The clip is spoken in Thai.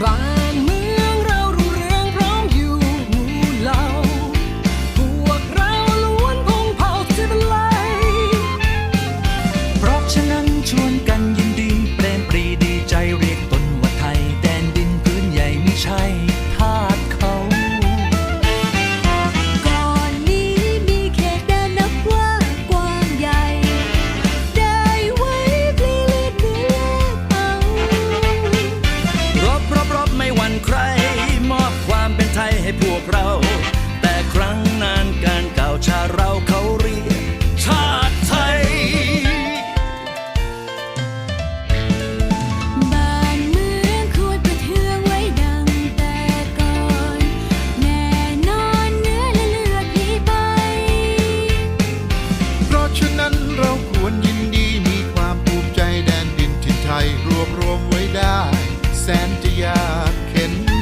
Bye. รวมไว้ได้ แสนจะยากเข็น